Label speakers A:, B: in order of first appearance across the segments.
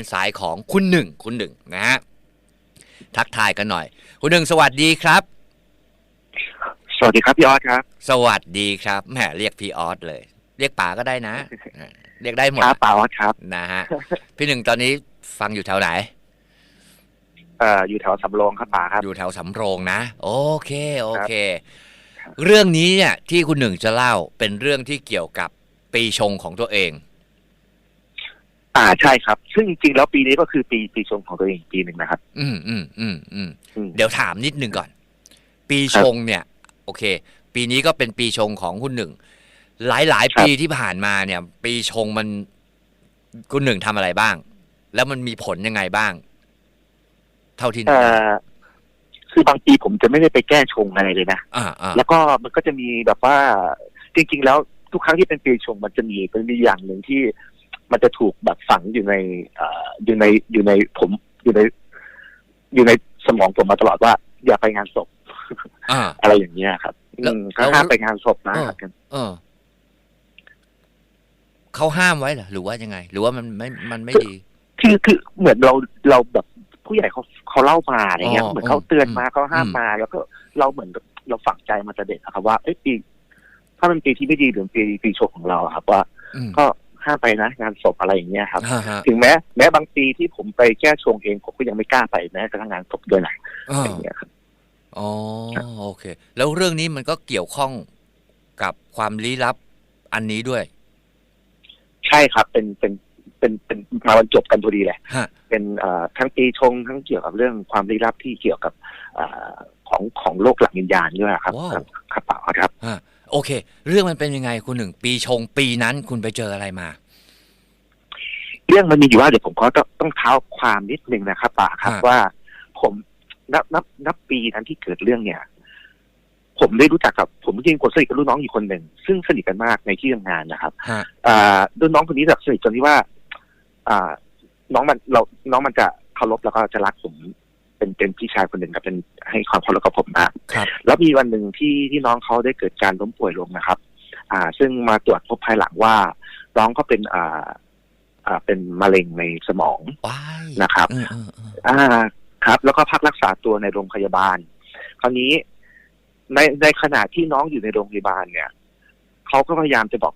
A: เป็นสายของคุณหนึ่งคุณหนึ่งนะฮะทักทายกันหน่อย คุณหนึ่งสวัสดีครับ
B: สวัสดีครับพี่ออสครับ
A: สวัสดีครับแหมเรียกพี่ออสเลย เรียกป๋าก็ได้นะอ่าเรียกได้หมด
B: ครับป่าออสครับ
A: นะฮะพี่หนึ่งตอนนี้ฟังอยู่แถวไหน
B: เอ่ออยู่แถวสำโรงครับป่าครับ
A: อยู่แถวสำโรงนะ โอเคโอเค
B: ครับ
A: เรื่องนี้เนี่ยที่คุณหนึ่งจะเล่าเป็นเรื่องที่เกี่ยวกับปีชงของตัวเอง
B: อ่าใช่ครับ ซึ่งจริงๆแล้วปีนี้ก็คือปีปีชงของตัวเองอีกปีหนึ่งนะครับ
A: อืมอืมอืมอืม
B: อืม
A: เดี๋ยวถามนิดนึงก่อน ปีชงเนี่ย โอเค ปีนี้ก็เป็นปีชงของคุณหนึ่ง หลายหลายๆปีที่ผ่านมาเนี่ย ปีชงมันคุณหนึ่งทำอะไรบ้าง แล้วมันมีผลยังไงบ้าง เท่าที่
B: เอ่อคือบางปีผมจะไม่ได้ไปแก้ชงอะไรเลยนะ
A: อ่าอ่า
B: แล้วก็มันก็จะมีแบบว่า จริง ๆ แล้วทุกครั้งที่เป็นปีชงมันจะมีเป็นมีอย่างหนึ่งที่ มันจะถูกแบบฝังอยู่ในเอ่ออยู่ในอยู่ในผมอยู่ในอยู่ในสมองผมมาตลอดว่า อย่าไปงานศพ
A: อ่า
B: อะไรอย่างเงี้ยครับ
A: แล้ว
B: อืมก็
A: แล้ว
B: ห้ามไปงานศพนะ
A: เออ
B: ครับ
A: เออเขาห้ามไว้เหรอหรือว่ายังไง หรือว่ามันไม่มันไม่ดี
B: คือคือเหมือนเราเราแบบผู้ใหญ่เขาเขาเล่ามาอะไรเงี้ย
A: อ๋อ
B: เหมือนเขาเตือนมา
A: อืม
B: เขาห้าม
A: อืม
B: มา แล้วก็เราเหมือนกับเราฝังใจมาแต่เด็กอะครับว่าเอ้ยปีถ้าเป็นปีที่ไม่ดีหรือปีปีชงของเราอะครับ ว่า
A: อืม
B: ก็ ห้ามไปนะงานศพอะไรอย่างเงี้ยครับ
A: ฮะฮะ
B: ถึงแม้แม้บางปีที่ผมไปแก้ชงเองผมก็ยังไม่กล้าไปแม้กระทั่งงานศพด้วยนะ
A: อ่า
B: อย่างเงี้ยครับ
A: อ๋อโอเค แล้วเรื่องนี้มันก็เกี่ยวข้องกับความลี้ลับอันนี้ด้วย
B: ใช่ครับเป็นเป็นเป็นเป็นมาบรรจบกันพอดีแหละ
A: ฮะ
B: เป็นเอ่อทั้งปีชงทั้งเกี่ยวกับเรื่องความลี้ลับที่เกี่ยวกับเอ่อของของโลกหลังวิญญาณด้วยครับ
A: ว้าว
B: ครับครับป่าครับ
A: ฮะ โอเค เรื่องมันเป็นยังไงคุณหนึ่งปีชงปีนั้นคุณไปเจออะไรมา
B: เรื่องมันมีอยู่ว่าเดี๋ยวผมก็ต้องต้องเท้าความนิดนึงนะครับป่าครับ
A: ฮะ
B: ว่าผมนับนับนับปีนั้นที่เกิดเรื่องเนี่ย ผมได้รู้จักกับผมจริงๆคนสนิทกับรุ่นน้องอีกคนหนึ่งซึ่งสนิทกันมากในที่ทำงานนะครับ
A: ฮะ
B: อ่ารุ่นน้องคนนี้แบบสนิทจนที่ว่า อ่า น้องมันเราน้องมันจะเคารพแล้วก็จะรักผม เป็นเป็นพี่ชายคนหนึ่งกับเป็นให้ความเคารพกับผมมาก
A: ครับ
B: แล้วมีวันหนึ่งที่ที่น้องเขาได้เกิดการล้มป่วยลงนะครับ อ่า ซึ่งมาตรวจพบภายหลังว่า น้องก็เป็นอ่าอ่าเป็นมะเร็งในสมอง
A: ว้าย
B: นะครับ
A: เออเออเออ
B: อ่าครับ แล้วก็พักรักษาตัวในโรงพยาบาล คราวนี้ในในขณะที่น้องอยู่ในโรงพยาบาลเนี่ยเขาก็พยายามจะบอก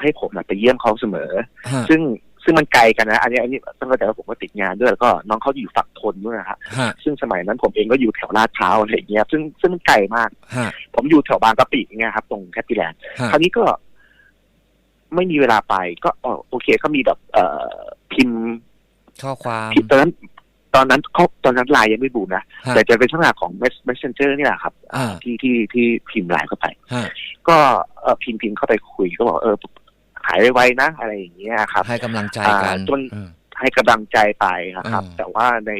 B: ให้ผมน่ะไปเยี่ยมเขาเสมอ
A: ฮะ
B: ซึ่ง ซึ่งมันไกลกันนะ อันนี้อันนี้ต้องเข้าใจว่าผมก็ติดงานด้วยแล้วก็น้องเขาอยู่ฝักทนด้วยนะครับ
A: ฮะ
B: ซึ่งสมัยนั้นผมเองก็อยู่แถวลาดพร้าวอะไรอย่างเงี้ยซึ่งซึ่งมันไกลมาก
A: ฮะ
B: ผมอยู่แถวบางกะปิอย่างเงี้ยครับ ตรงแคปปิแลนด์
A: ฮะ
B: คราวนี้ก็ไม่มีเวลาไป ก็อ๋อโอเคก็มีแบบ เอ่อพิมพ์
A: ข้อความ
B: พิมพ์ตอนนั้นตอนนั้นเขาตอนนั้นไลน์ยังไม่บูมนะ
A: ฮะ
B: แต่จะเป็นช่องทางของ messenger นี่แหละครับ
A: อ่า
B: ที่ที่ที่พิมพ์ไลน์เข้าไป
A: ฮะ
B: ก็เออพิมพ์พิมพ์เข้าไปคุยก็บอกเออ หายไวๆนะ อะไรอย่างเงี้ยครับ
A: ให้กำลังใจกัน
B: อ่าจน
A: เออ
B: ให้กำลังใจไปนะครับ
A: อ่า
B: แต่ว่าใน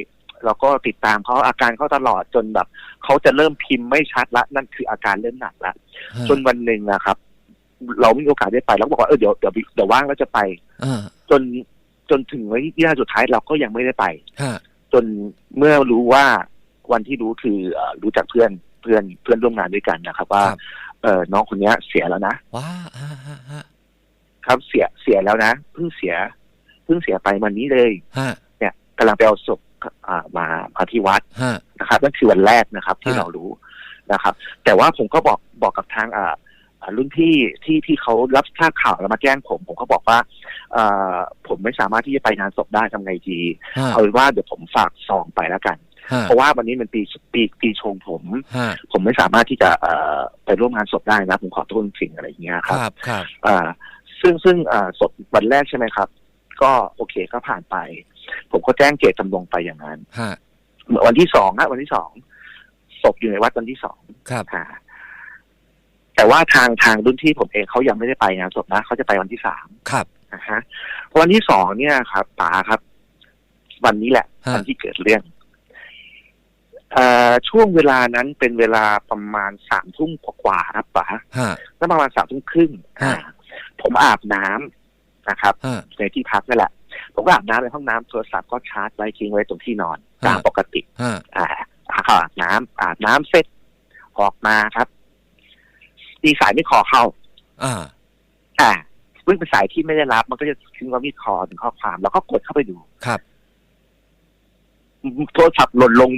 B: เราก็ติดตามเขาอาการเขาตลอดจนแบบเขาจะเริ่มพิมพ์ไม่ชัดละ นั่นคืออาการเริ่มหนักละ
A: ฮะ
B: จนวันหนึ่งนะครับ เราไม่มีโอกาสได้ไปเราก็บอกว่าเออเดี๋ยวเดี๋ยวเดี๋ยวว่างแล้วจะไป
A: เออ
B: จนจนถึงวันที่สุดท้ายเราก็ยังไม่ได้ไป
A: ฮะ
B: จนเมื่อรู้ว่าวันที่รู้คือเอ่อรู้จักเพื่อนเพื่อนเพื่อนร่วมงานด้วยกันนะครับ ว่า
A: ครับ
B: เออน้องคนเนี้ยเสียแล้วนะ
A: ว้าฮะฮะฮะ
B: ครับเสียเสียแล้วนะเพิ่งเสียเพิ่งเสียไปวันนี้เลย
A: ฮะ
B: เนี่ยกำลังไปเอาศพอ่ามามาที่วัด
A: ฮะ
B: นะครับนั่นคือวันแรกนะครับ ที่
A: ฮะ
B: เรารู้นะครับ แต่ว่าผมก็บอกบอกกับทางอ่าอ่ารุ่นพี่ที่ที่เขารับทราบข่าวแล้วมาแจ้งผม ผมก็บอกว่าเอ่อผมไม่สามารถที่จะไปงานศพได้ทำไงดี
A: ฮะ
B: เอาเป็นว่าเดี๋ยวผมฝากซองไปแล้วกัน
A: ฮะ
B: เพราะว่าวันนี้มันปีปีปีชงผม
A: ฮะ
B: ผมไม่สามารถที่จะเอ่อไปร่วมงานศพได้นะผมขอโทษจริงๆอะไรอย่างเงี้ย
A: ค
B: ครับ
A: รับครับ
B: อ่า ซึ่งซึ่งอ่าศพวันแรกใช่ไหมครับ ก็โอเคก็ผ่านไป ผมก็แจ้งเจตจำนงไปอย่างนั้น
A: ฮะ
B: วันที่สองนะวันที่สองศพอยู่ในวัดวันที่สอง
A: ครับ
B: อ่าแต่ว่าทางทางรุ่นที่ผมเองเขายังไม่ได้ไปงานศพนะเขาจะไปวันที่สาม
A: ครับ
B: นะฮะวันที่สองเนี่ยครับป๋าครับ วันนี้แหละ
A: ฮะ
B: วันที่เกิดเรื่องเอ่อช่วงเวลานั้นเป็นเวลาประมาณสามทุ่มกว่าๆครับป๋า
A: ฮะ
B: แล้วประมาณสามทุ่มครึ่ง
A: ฮะ
B: อ่า ผมอาบน้ำนะครับ
A: ฮะ
B: ในที่พักนั่นแหละ ผมก็อาบน้ำในห้องน้ำโทรศัพท์ก็ชาร์จไว้ทิ้งไว้ตรงที่นอน
A: ฮะ
B: ตามปกติ
A: ฮะ
B: อ่าเข้าอาบน้ำอาบน้ำเสร็จออกมาครับมีสายไม่ขอเข้า
A: อ่า
B: อ่าซึ่งเป็นสายที่ไม่ได้รับ มันก็จะขึ้นว่ามีคอถึงข้อความ แล้วก็กดเข้าไปดู
A: ครับ
B: โทรศัพท์หล่นลง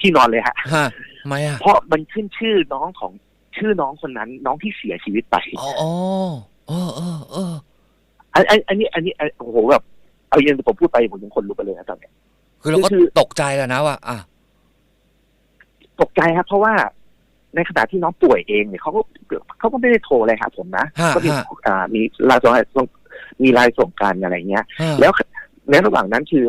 B: ที่นอนเลยฮะ
A: ฮะทำไมอะ
B: เพราะมันขึ้นชื่อน้องของชื่อน้องคนนั้น น้องที่เสียชีวิตไป
A: อ๋ออ๋อ เออเออเออ
B: อันอันอันนี้ อันนี้อันโอ้โหแบบเอาอย่างที่ผมพูดไปผมยังคนลุกไปเลยนะตอนเนี้ย
A: คือเราก็
B: คือ
A: ตกใจแล้วนะว่าอะ
B: ตกใจครับ เพราะว่าในขณะที่น้องป่วยเองเนี่ยเขาก็เขาก็ไม่ได้โทรเลยครับผมนะ
A: ฮะ
B: ก็มี
A: ฮะ
B: อ่ามีไลน์ส่งมีไลน์ส่งกันอะไรเงี้ย
A: ฮะ
B: แล้วในระหว่างนั้นคือ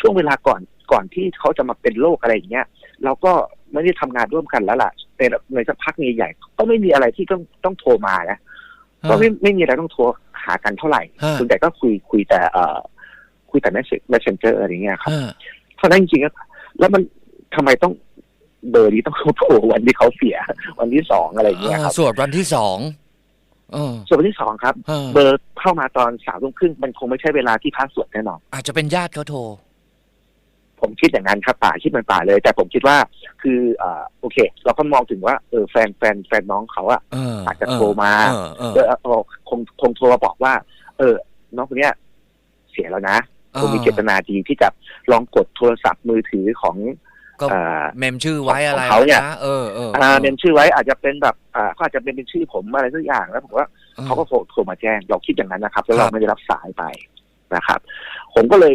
B: ช่วงเวลาก่อนก่อนที่เขาจะมาเป็นโรคอะไรอย่างเงี้ยเราก็ไม่ได้ทำงานร่วมกันแล้วล่ะในในสักพักใหญ่ๆก็ไม่มีอะไรที่ต้องต้องโทรมานะ ก็ไม่ไม่มีอะไรต้องโทรหากันเท่าไหร่
A: ฮะ
B: ส่วนใหญ่ก็คุยคุยแต่เอ่อคุยแต่ message messenger อะไรเงี้ยครับ
A: ฮะ
B: เพราะฉะนั้นจริงๆก็แล้วมันทำไมต้องเบอร์นี้ต้องโทรวันที่เขาเสีย วันที่สองอะไรอย่างเงี้ยครับ
A: สวดวันที่สองเออ
B: ส่วนวันที่สองครับ
A: ฮะ
B: เบอร์เข้ามาตอนสามทุ่มครึ่งมันคงไม่ใช่เวลาที่พระสวดแน่นอน
A: อาจจะเป็นญาติเขาโทร
B: ผมคิดอย่างนั้นครับป่าคิดมันป่าเลย แต่ผมคิดว่าคืออ่าโอเค เราก็มองถึงว่าเออแฟนแฟนแฟนน้องเขาอะ
A: เออ
B: อาจจะโทรมา
A: เออเออ
B: เออเออคงคงโทรมาบอกว่า เออ น้องคนเนี้ย เสียแล้วนะคงมีเจตนาดีที่จะลองกดโทรศัพท์มือถือของ
A: ก็
B: อ่า
A: เมมชื่อไว้อะไร
B: ของเขาเนี่ย
A: นะเออเออ
B: อ่าเมมชื่อไว้อาจจะเป็นแบบอ่าเขาอาจจะเป็นเป็นชื่อผมอะไรสักอย่างแล้วผมว่า
A: ออ
B: เขาก็โทรโทรมาแจ้งเราคิดอย่างนั้นนะครับ แล้ว
A: ครั
B: เรา
A: บ
B: ไม่ได้รับสายไปนะครับ ผมก็เลย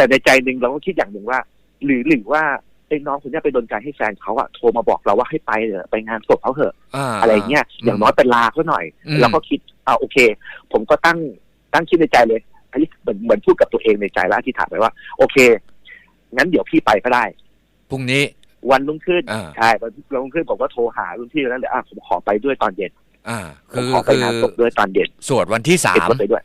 B: แต่ในใจหนึ่งเราก็คิดอย่างหนึ่งว่า หรือหรือว่าไอ้น้องคนเนี้ยไปโดนใจให้แฟนเขาอะโทรมาบอกเราว่าให้ไปเถอะไปงานศพเขาเถอะาอะไรเงี้ยอย่างน้อยเป็นลาเขาหน่อย
A: อืม
B: แล้วก็คิดอ่าโอเค ผมก็ตั้งตั้งคิดในใจเลยอันนี้เหมือนเหมือนพูดกับตัวเองในใจแล้วอธิษฐานไปว่า โอเค งั้นเดี๋ยวพี่ไปก็ได้
A: พรุ่งนี้
B: วันรุ่งขึ้น
A: อ่า
B: ใช่วันรุ่งขึ้นผมก็โทรหารุ่นพี่แล้วเลยอะผมขอไปด้วยตอนเย็น
A: อ่า
B: ผ
A: คื
B: ม
A: อ
B: ขอไป
A: คืองา
B: นศพด้วยตอนเย็น
A: สวดวันที่สา
B: ติด
A: ม
B: รถไปด้วย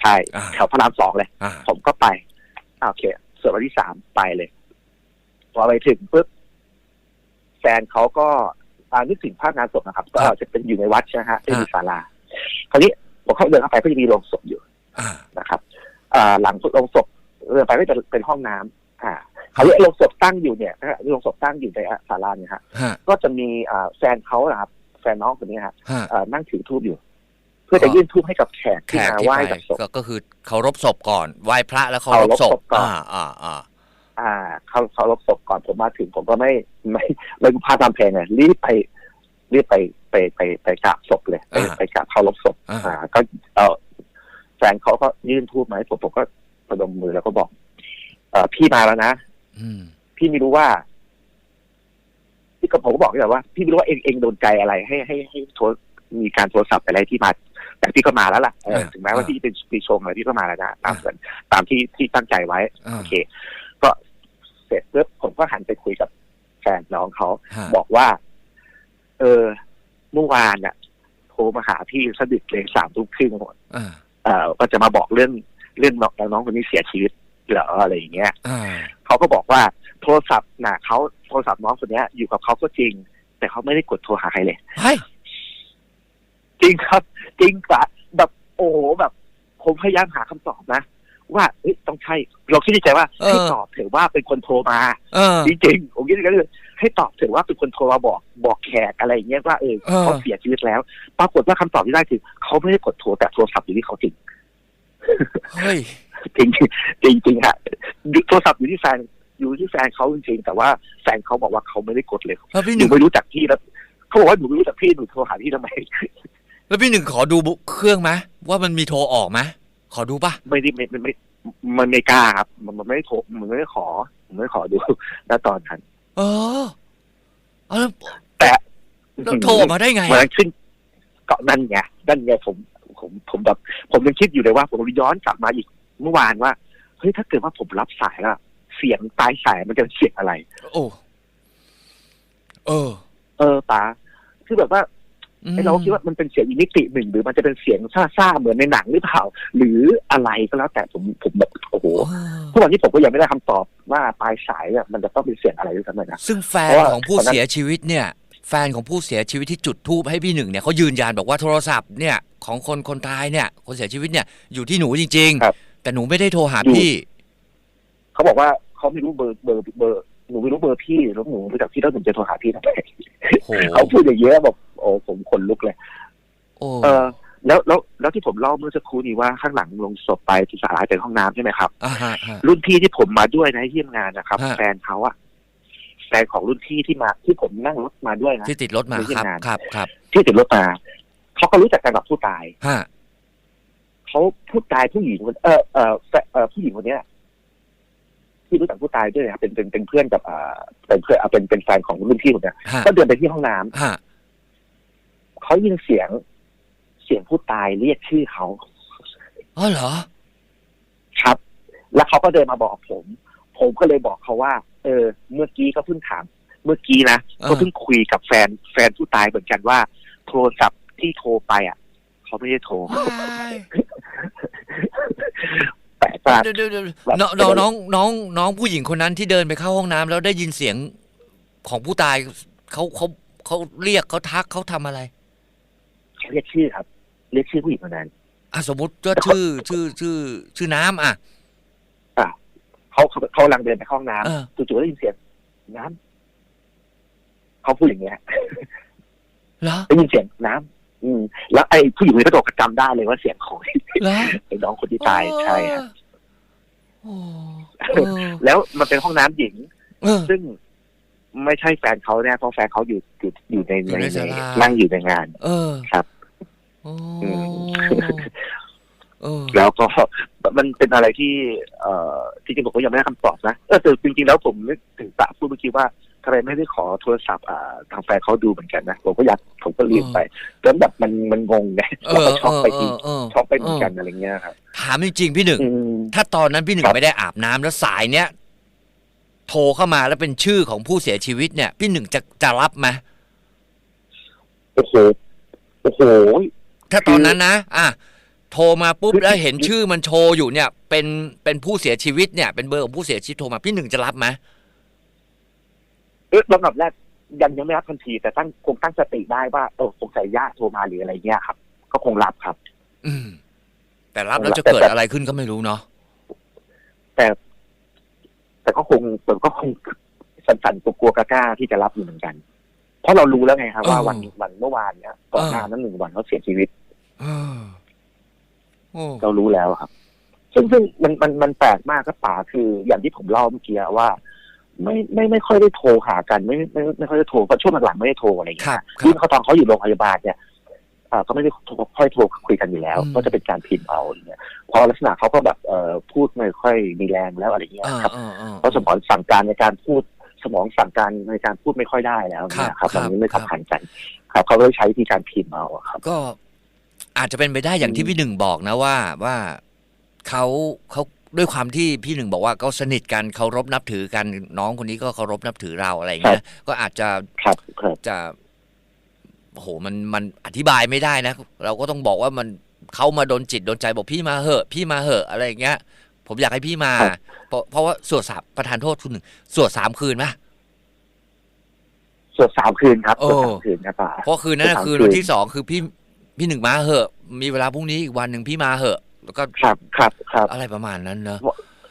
B: ใช่
A: อ่า
B: แถวพระรามสองเลย
A: อ่า
B: ผมก็ไปอ่า โอเคส่วนวันที่สามไปเลย พอไปถึงปุ๊บแฟนเขาก็อ่านึกถึงภาพงานศพนะครับ ก็จะเป็นอยู่ในวัดใช่ไหมฮะไม่มีศาลาคราวนี้ผมเข้าเดินเข้าไปก็จะมีโรงศพอยู่
A: อ่า
B: นะครับอ่าหลังโรงศพเดินไปก็จะเป็นห้องน้ำอ่าคราวนี้โรงศพตั้งอยู่เนี่ยนะฮะโรงศพตั้งอยู่ในศาลาเนี่ยฮะ
A: ฮะ
B: ก็จะมีอ่าแฟนเขานะครับแฟนน้องคนนี้ฮะ
A: ฮะ
B: อ่านั่งถือทูบอยู่ เพื่อจะยื่นทูบให้กับแขก
A: แข
B: ที่
A: ก
B: มา
A: ที่
B: ไหว้
A: ไป
B: กับศพ
A: ก็ก็คือเคารพศพก่อนไหว้พระแล้วเคารพ
B: เคารพ
A: ศ
B: ศ
A: พ
B: พก่อน
A: อ่าอ่าอ่า
B: อ่าเขาเขารบศพก่อนผมมาถึงผมก็ไม่ไม่ไม่พลาดตามเพลงเลยรีบไปรีบไปไปไปไปกราบศพเลยไป
A: อ่า
B: ไปกราบเคารพศพ
A: อ่า
B: อ่า ก็เออแฟนเขาก็ยื่นทูบมาให้ผมผมก็ประดมมือแล้วก็บอก เออพี่มาแล้วนะ
A: อืม
B: พี่ไม่รู้ว่าพี่ก็ผมก็บอกเลยว่า พี่ไม่รู้ว่าเองเองโดนใจอะไร ให้ให้ให้โทรมีการโทรศัพท์อะไรที่มา แต่พี่ก็มาแล้วล่ะเออถึงแม้ว่าพี่เป็นปีชงอะไรพี่ก็มาแล้วนะตามเหมือนตามที่ที่ตั้งใจไว้
A: อ่า
B: โอเค ก็เสร็จปุ๊บผมก็หันไปคุยกับแฟนน้องเขา
A: ฮะ
B: บอกว่า เออเมื่อวานน่ะโทรมาหาพี่สะดึกเลยสามทุ่มครึ่ง
A: อ่า
B: เอ่อก็จะมาบอกเรื่องเรื่องน้องน้องคนนี้เสียชีวิตเหรออะไรอย่างเงี้ย
A: อ่า
B: เขาก็บอกว่าโทรศัพท์น่ะเขาโทรศัพท์น้องคนเนี้ยอยู่กับเขาก็จริง แต่เขาไม่ได้กดโทรหาใครเลย
A: เฮ้ย
B: จริงครับ จริงปะแบบโอ้โหแบบ ผมพยายามหาคำตอบนะ ว่าเอ้ยต้องใช่ เราคิดในใจว่า
A: เออ
B: ให้ตอบเถอะว่าเป็นคนโทรมา
A: เออ
B: จริงๆผมคิดอย่างนั้นเลยให้ตอบเถอะว่าเป็นคนโทรมาบอกบอกแขกอะไรอย่างเงี้ยว่าเออ
A: เออ
B: เขาเสียชีวิตแล้ว ปรากฏว่าคำตอบที่ได้คือเขาไม่ได้กดโทรแต่โทรศัพท์อยู่ที่เขาจริง
A: เฮ้ย
B: จริงจริงจริงๆฮะโทรศัพท์อยู่ที่แฟนอยู่ที่แฟนเขาจริงๆแต่ว่าแฟนเขาบอกว่าเขาไม่ได้กดเลย
A: แล้วพี่
B: ห
A: ห
B: นู
A: นึ่ง
B: ไม่รู้จักพี่แล้วเขาบอกว่าหนูไม่รู้จักพี่หนูโทรหาพี่ทำไม
A: แล้วพี่หนึ่งขอดูเครื่องไหมว่ามันมีโทรออกไหมขอดูป่ะ
B: ไม่ได้ไม่ไม่ไม่มันไม่กล้าครับ มันมันไม่ได้โทรมันไม่ได้ขอมันไม่ได้ขอดูณตอนนั้น
A: เออเอาแล้ว
B: แต่
A: แล้วโทรออกมาได้ไง
B: มัน
A: อะ
B: ขึ้นเกาะนั่นไงนั่นไงผมผมผมแบบ ผมยังคิดอยู่เลยว่า ผมย้อนกลับมาอีกเมื่อวานว่าเฮ้ยถ้าเกิดว่าผมรับสายแล้วเสียงปลายสายมันจะเป็นเสียงอะไร
A: โอ้เออ
B: เออป๋าคือแบบว่า
A: อืม
B: ไอ้ เราก็คิดว่ามันเป็นเสียงอีกมิติหนึ่งหรือมันจะเป็นเสียงซ่าๆเหมือนในหนังหรือเปล่า หรืออะไรก็แล้วแต่ผมผมแบบโอ้โห
A: เออ
B: ทุกวันนี้ผมก็ยังไม่ได้คำตอบว่าปลายสายเนี่ยมันจะต้องเป็นเสียงอะไรด้วยซ้ำเลยนะ
A: ซึ่งแฟ
B: เพ
A: น
B: ราะว่า
A: ของผู้
B: ตอนนั้น
A: เสียชีวิตเนี่ย แฟนของผู้เสียชีวิตที่จุดทูบให้พี่หนึ่งเนี่ยเขายืนยันบอกว่าโทรศัพท์เนี่ยของคนคนตายเนี่ย คนเสียชีวิตเนี่ยอยู่ที่หนูจริง
B: ครับ
A: ๆแต่หนูไม่ได้โทรหา
B: อยู่
A: พี่
B: เขาบอกว่าเขาไม่รู้เบอร์เบอร์เบอร์ หนูไม่รู้เบอร์พี่แล้วหนูรู้จักพี่แล้วหนูจะโทรหาพี่ทำไม
A: โห
B: เขาพูดอย่างเงี้ยบอกโอ้ผมขนลุกเลย
A: โอ้
B: เออแล้วแล้วแล้วที่ผมเล่าเมื่อสักครู่นี้ว่าข้างหลังลงศพไปที่สาราเป็นห้องน้ำใช่ไหมครับ
A: อ่าฮะฮะ
B: รุ่นพี่ที่ผมมาด้วยนะที่ทำงานนะครับ
A: ฮะ
B: แฟนเขาอะแฟนของรุ่นพี่ที่มาที่ผมนั่งรถมาด้วยนะ
A: ที่ติดรถมา
B: ไม่ใช่
A: ครับ
B: งาน
A: ครับครับ
B: ที่ติดรถมาเขาก็รู้จักกันกับผู้ตาย
A: ฮะ
B: เขาผู้ตายผู้หญิงคนเออเออแฟเออผู้หญิงคนเนี้ย ที่รู้จักผู้ตายด้วยนะครับเป็นเป็นเป็นเพื่อนกับอ่าเป็นเพื่อนอ่าเป็นเป็นแฟนของรุ่นพี่คนเนี้ย
A: ฮะ
B: ก็เดินไปที่ห้องน้ำ
A: ฮะ
B: เขายินเสียง เสียงผู้ตายเรียกชื่อเขา
A: อ๋อเหรอ
B: ครับ แล้วเขาก็เดินมาบอกผม ผมก็เลยบอกเขาว่า เออ เมื่อกี้ก็เพิ่งถาม เมื่อกี้นะ
A: เออ
B: ก็เพิ่งคุยกับแฟนแฟนผู้ตายเหมือนกันว่า โทรศัพท์ที่โทรไปอะเขาไม่ได้โทรแป ลกมาก
A: เดี๋ยวเดี๋ยวเดี๋ยว
B: แบบ
A: น้องน้องน้องน้องน้องผู้หญิงคนนั้นที่เดินไปเข้าห้องน้ำแล้วได้ยินเสียงของผู้ตายเขาเขาเขาเรียกเขาทักเขาทำอะไร
B: เขาเรียกชื่อครับ เรียกชื่อผู้หญิงคนนั้น
A: อะสมมติว่าชื่อชื่อชื่อชื่อน้ำอะ
B: เขาเขาเขากำลังเดินไปเข้าห้องน้
A: เออำ
B: จู่ๆได้ยินเสียงน้ำเขาพูดอย่างเงี้ย
A: เหรอ
B: ได้ยินเสียงน้ำอืม แล้วไอ้ผู้หญิงคนนี้ก็โดดกระจำได้เลยว่าเสียงของ
A: เหรอ
B: ไอ้น้องคนที่ตายใช่ครับ
A: โอ้เออ
B: แล้วมันเป็นห้องน้ำหญิง
A: เออ
B: ซึ่งไม่ใช่แฟนเขาแน่เพราะแฟนเขาอยู่อยู่อยู่ใน
A: อยู่ในศาลา
B: นั่งอยู่ในงาน
A: เออ
B: ครับ
A: โอ้
B: อืม
A: เออ
B: แล้วก็มันเป็นอะไรที่ เอ่อที่จริงผมก็ยังไม่ได้คำตอบนะเออแต่จริงๆแล้วผมนึกถึงปะพูดเมื่อกี้ว่าทำไมไม่ได้ขอโทรศัพท์อ่าทางแฟนเขาดูเหมือนกันนะผมก็อยากผมก็ลืมไปแล้วแบบมันมันงงไง
A: เอ
B: แล้ว
A: อ
B: ก็ช็อกไป
A: เอ
B: ที
A: อเออ
B: ช็อกไปเหมือนกันอะไรเงี้ยครับ
A: ถามจริงๆพี่หนึ่ง
B: อืม
A: ถ้าตอนนั้นพี่หนึ่ง
B: ครับ
A: ไม่ได้อาบน้ำแล้วสายเนี้ยโทรเข้ามาแล้วเป็นชื่อของผู้เสียชีวิตเนี่ย พี่หนึ่งจะจะรับไหม
B: โอ้โหโอ้โห
A: ถ้าตอนนั้นนะอะโทรมาปุ๊บแล้วเห็นชื่อมันโชว์อยู่เนี่ย เป็นเป็นผู้เสียชีวิตเนี่ย เป็นเบอร์ของผู้เสียชีวิตโทรมาพี่หนึ่งจะรับไหม
B: เออลำดับแรกยังยังไม่รับทันที แต่ตั้งคงตั้งสติได้ว่าเออสงสัยญาติโทรมาหรืออะไรเงี้ยครับ ก็คงรับครับ
A: อืมแต่รับแล้วจะ
B: แต่
A: เกิด
B: แต่
A: อะไรขึ้นก็ไม่รู้เนาะ
B: แต่ แต่ก็คงผมก็คงสั่นๆกลัวๆกล้าๆที่จะรับอยู่เหมือนกัน เพราะเรารู้แล้วไงครับว่าวันวันเมื่อวานเนี้ยก่อนหน้านั้นหนึ่งวันเขาเสียชีวิต
A: เออโอ้
B: เรารู้แล้วครับ ซึ่งซึ่งมันมันมันแปลกมากครับป๋าคือ อย่างที่ผมเล่าเมื่อกี้ว่า ไม่ไม่ไม่ค่อยได้โทรหากัน ไม่ไม่ไม่ค่อยได้โทรเพราะช่วงหลังๆไม่ได้โทรอะไรอย่าง
A: ครั
B: เงี้
A: บ
B: ย
A: ครั
B: ยิ่
A: บ
B: งเขาตอนเขาอยู่โรงพยาบาลเนี่ยอ่า ก็ไม่ได้โทรค่อยโทรคุยกันอยู่แล้ว
A: อืม
B: ก็จะเป็นการพิมพ์เอาอะไรเงี้ยพอลักษณะเขาก็แบบเอ่อพูดไม่ค่อยมีแรงแล้วอะไรเงี้ย
A: เออ
B: ครับ
A: เออเออ
B: เพราะสมองสั่งการในการพูดสมองสั่งการในการพูดไม่ค่อยได้แล้ว
A: ครับ
B: เนี่ยครับ
A: ครับ
B: มันไม่
A: ครั
B: สั
A: บ
B: มพันธ์กันครับเขาก็เลยใช้วิธีการพิมพ์เอาอะครับ
A: ก็อาจจะเป็นไปได้อย่างที่พี่หนึ่งบอกนะว่าว่าเขาเขาด้วยความที่พี่หนึ่งบอกว่าเขาสนิทกันเคารพนับถือกันน้องคนนี้ก็เคารพนับถือเราอะไรอย่างเงี้ยก็อาจจะ
B: ครับครับ
A: จะ โอ้โหมันมันอธิบายไม่ได้นะ เราก็ต้องบอกว่ามันเขามาโดนจิตโดนใจบอกพี่มาเหอะ พี่มาเหอะอะไรอย่างเงี้ย ผมอยากให้พี่มา เพราะเพราะว่าสวดสามประธานโทษคุณหนึ่งสวดสามคืนไหม
B: สวดสามคืนครับ
A: โอ้
B: สวดสามคืนครับป่า
A: เพราะคืนนั้นนะ
B: สาม
A: คืน
B: คืน
A: วันที่สองคือพี่พี่หนึ่งมาเหอะ มีเวลาพรุ่งนี้อีกวันหนึ่งพี่มาเหอะ แล้วก็
B: ครับครับครับ
A: อะไรประมาณนั้นเนอะ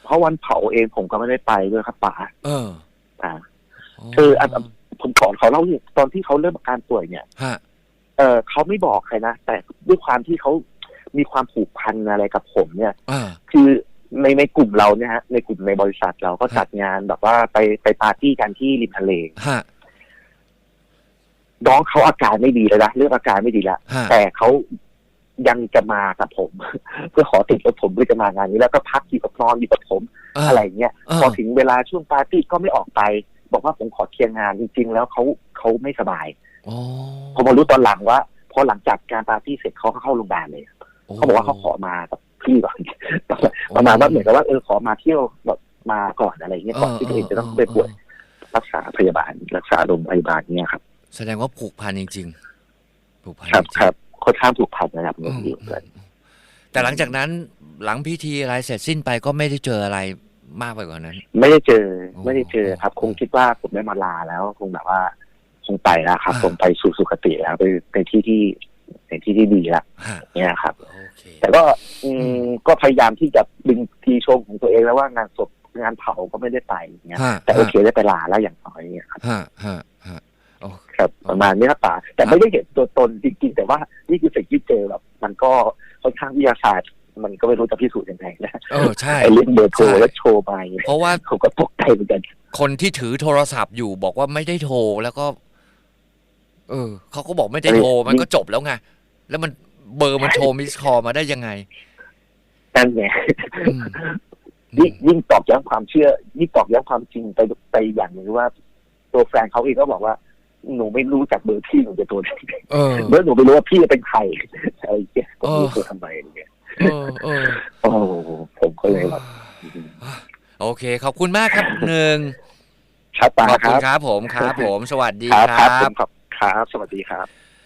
B: เพราะวันเผาเองผมก็ไม่ได้ไปด้วยครับป๋า
A: เออ
B: อ่าคืออัน ผมขอเขาเล่าอยู่ตอนที่เขาเริ่มอาการป่วยเนี่ย
A: ฮะ
B: เออเขาไม่บอกใครนะแต่ด้วยความที่เขามีความผูกพันอะไรกับผมเนี่ย
A: อ่า
B: คือในในกลุ่มเราเนี่ยฮะในกลุ่มในบริษัทเราก็จัดงานแบบว่าไปไปปาร์ตี้กันที่ริมทะเล
A: ฮะ
B: น้องเขาอาการไม่ดีเลยนะเรื่องอาการไม่ดีแล้ว
A: ฮะ
B: แต่เขายังจะมากับผม เพื่อขอติดรถผมเพื่อจะมางานนี้แล้วก็พักอยู่กับนอนอยู่กับผม
A: เออ
B: อะไรเงี้ย
A: เออ
B: พอถึงเวลาช่วงปาร์ตี้ก็ไม่ออกไป บอกว่าผมขอเคลียร์งานจริง ๆ แล้วเขาเขาไม่สบาย
A: โอ้
B: ผมมารู้ตอนหลังว่าพอหลังจากการปาร์ตี้เสร็จเขาก็เข้าโรงพยาบาลเลยเขาบอกว่าเขาขอมากับพี่ก่อนประมาณว่าเหมือนกับว่าเออขอมาเที่ยวแบบมาก่อนอะไรเงี้ยก่อนที่ตัวเองจะต้องไปป่วยรักษาพยาบาล รักษาโรงพยาบาลเนี่ยครับ
A: แสดงว่าผูกพันจริง ๆ ผูกพัน
B: ครับ
A: จริงๆ
B: ครับค่อนข้างผูกพันนะครับ
A: อื
B: เรื่อง
A: ม
B: นี้
A: แต่หลังจากนั้นหลังพิธีอะไรเสร็จสิ้นไปก็ไม่ได้เจออะไร มากไปกว่านั้น
B: ไม่ได้เจอ
A: โอ้
B: ไม่ได้เจอครับ คงคิดว่าผมได้มาลาแล้ว คงแบบว่าคงไปแล้วครับ
A: อ่า
B: ผมไปสู่สุคติแล้วไปในที่ที่ในที่ที่ดีแล้ว
A: ฮะ
B: เนี่ยครับ
A: โอเค
B: แต่ก็อืมก็พยายามที่จะดึงทีชงของตัวเองแล้วว่างานศพงานเผาก็ไม่ได้ไปอย่างเงี้ย
A: ฮะ
B: แต่โอเคได้ไปลาแล้วอย่างน้อยเนี่ยครับ
A: ฮะฮะฮะโอ้
B: ครับประมาณนี้ครับป๋าแต่ไม่ได้เห็นตัวตนจริงๆแต่ว่านี่คือสิ่งที่เจอแบบ มันก็ค่อนข้างวิทยาศาสตร์ มันก็ไม่รู้จะพิสูจน์ยังไงนะ
A: เออใช่
B: ไอ้เรื่องเบอร์โทร
A: ใช่
B: แล้วโชว์มาอย่างเงี้ย
A: เพราะว่า
B: ผมก็ตกใจเหมือนกัน
A: คนที่ถือโทรศัพท์อยู่บอกว่าไม่ได้โทรแล้วก็ เออเขาก็บอกไม่ได้โทรมันก็จบแล้วไงแล้วมันเบอร์มันโชว์มิสคอลมาได้ยังไง
B: นั่นไง
A: อืม
B: ยิ่งยิ่งตอกย้ำความเชื่อ ยิ่งตอกย้ำความจริงไปไปอย่างหนึ่งว่า ตัวแฟนเขาเองก็บอกว่า หนูไม่รู้จักเบอร์พี่หนูจะโทรได้ไง
A: เออ
B: เมื่อหนูไม่รู้ว่าพี่เป็นใครอะไรอย่างเงี้ยผมรู้ตัวทำไมอะไรเงี้ย
A: เออเออ
B: โอ้โหผมก็เลยแบบ
A: โอเค ขอบคุณมากครับหนึ่ง
B: ครับป๋า
A: ขอบ
B: ค
A: คุณ
B: รับ
A: ครับผมครับผม สวัสดี
B: ครับ
A: ค
B: ค
A: รั
B: รับบผมครับครับ สวัสดีครับ